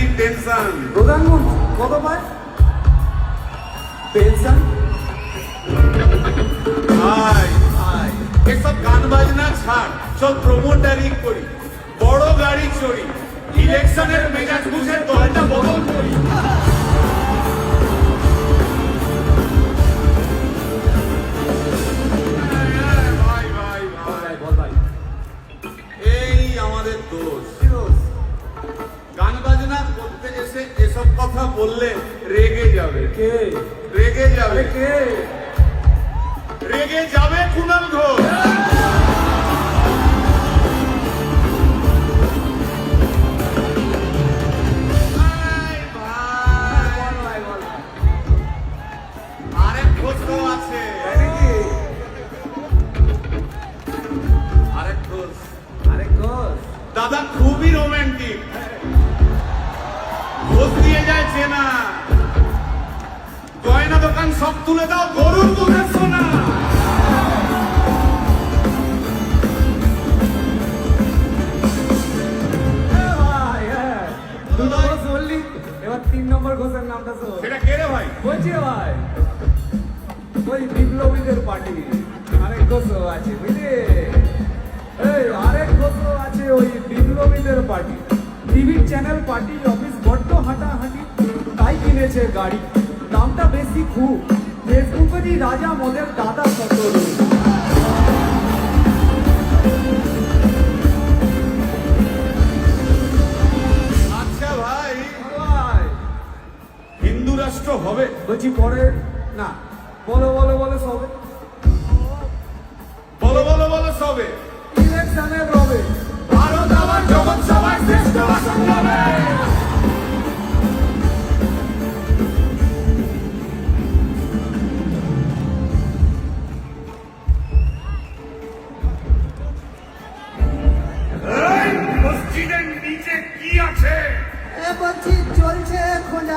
কি টেনশন প্রধানমন্ত্রী কত পায়? পেনশন এসব গান বাজনা ছাড় সব প্রমোটারি করি বড় গাড়ি চড়ি ইলেকশনের মেজাজ বুঝে দলটা বদল করি। এই আমাদের দোষ? এসব কথা বললে রেগে যাবে। কে? রেগে যাবে। কে? রেগে যাবে কুনাল ঘোষ। দোকান সব তুলে দাও গরুর দুধের সোনা। এবার তিন নম্বর ঘোষের নামটা শোন। সেটা কে রে ভাই? বলছি ভাই ওই বিপ্লবীদের পার্টি। আরেক আছে বুঝলি? এই আরেক আছে ওই বিপ্লবীদের পার্টি। চ্যানেল পার্টি অফিস বড্ড হাঁটাহাঁটি তাই কিনেছে গাড়ি। দামটা বেশি খুব। ফেসবুকেরই রাজা মদের দাদা সতর আচ্ছা ভাই ভাই হিন্দু রাষ্ট্র হবে। বলছি পরে না বলো বলো বলো সবে। বলো বলো বলো সবে। ইলেকশনের রবে। ভারত আমার জগৎ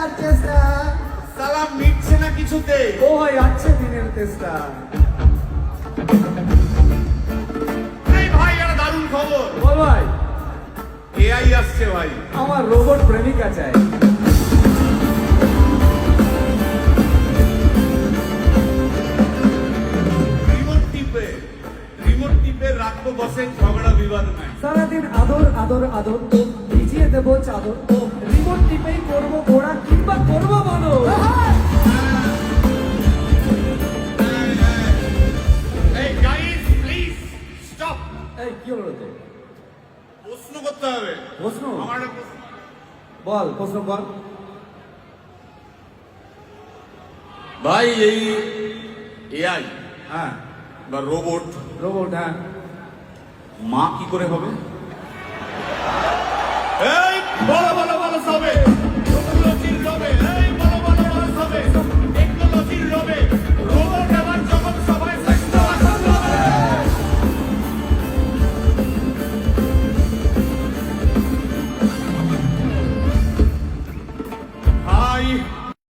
খোঁজার চেষ্টা সালাম মিটছে না কিছুতে? ও ভাই আছে দিনের তেষ্টা ভাই দারুণ খবর। বল ভাই। এআই আসছে ভাই। আমার রোবট প্রেমিকা চাই রাখব বসে ঝগড়া বিবাদ নাই। সারাদিন আদর আদর আদর তো ভিজিয়ে দেবো চাদর তো। রিমোট টিপেই করব ঘোড়া এই কি হলো তো প্রশ্ন করতে হবে। প্রশ্ন? আমার একটা প্রশ্ন। বল প্রশ্ন বল ভাই এই এআই হ্যাঁ। বা রোবট রোবট হ্যাঁ। মা কি করে হবে?